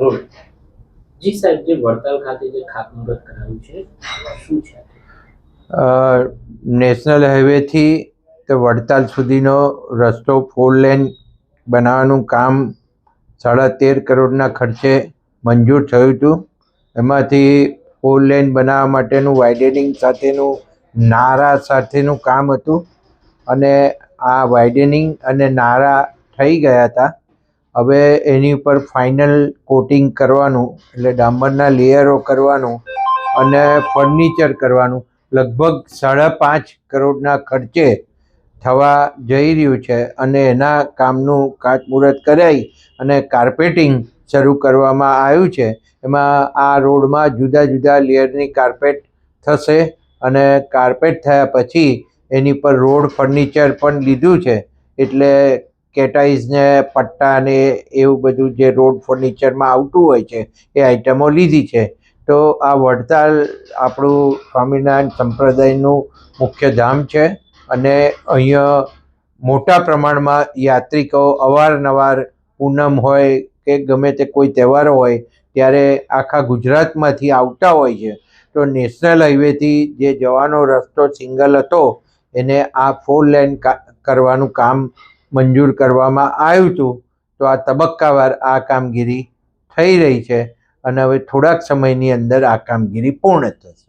જી સાહેબ જે વડતાલ ખાતે જે ખાતમુહૂર્ત કરાવ્યું છે શું છે? નેશનલ હાઈવેથી તે વડતાલ સુધીનો રસ્તો ફોર લેન બનાવવાનું કામ સાડા તેર કરોડના ખર્ચે મંજૂર થયું હતું. એમાંથી ફોર લેન બનાવવા માટેનું વાઇડનિંગ સાથેનું નારા સાથેનું કામ હતું. અને આ વાઇડનિંગ અને નારા થઈ ગયા હતા. હવે એની ઉપર ફાઇનલ કોટિંગ કરવાનું, એટલે ડામરના લેયરો કરવાનું અને ફર્નિચર કરવાનું. લગભગ સાડા પાંચ કરોડના ખર્ચે થવા જઈ રહ્યું છે અને એના કામનું કાચમુહૂર્ત કરાઈ અને કાર્પેટિંગ શરૂ કરવામાં આવ્યું છે. એમાં આ રોડમાં જુદા જુદા લેયરની કાર્પેટ થશે અને કાર્પેટ થયા પછી એની પર રોડ ફર્નિચર પણ લીધું છે. એટલે કેટાઈઝ પટ્ટાને, એવું બધું જે રોડ ફર્નિચરમાં આવતું હોય છે, એ આઇટમો લીધી છે. તો આ વડતાલ આપણું સ્વામિનારાયણ સંપ્રદાયનું મુખ્ય ધામ છે અને અહીંયા મોટા પ્રમાણમાં યાત્રિકો અવારનવાર પૂનમ હોય કે ગમે તે કોઈ તહેવારો હોય ત્યારે આખા ગુજરાતમાંથી આવતા હોય છે. તો નેશનલ હાઈવેથી જે જવાનો રસ્તો સિંગલ હતો, એને આ ફોર લેન કરવાનું કામ મંજૂર કરવામાં આવ્યું હતું, તો આ તબક્કાવાર આ કામગીરી થઈ રહી છે અને હવે થોડાક સમયની અંદર આ કામગીરી પૂર્ણ થશે.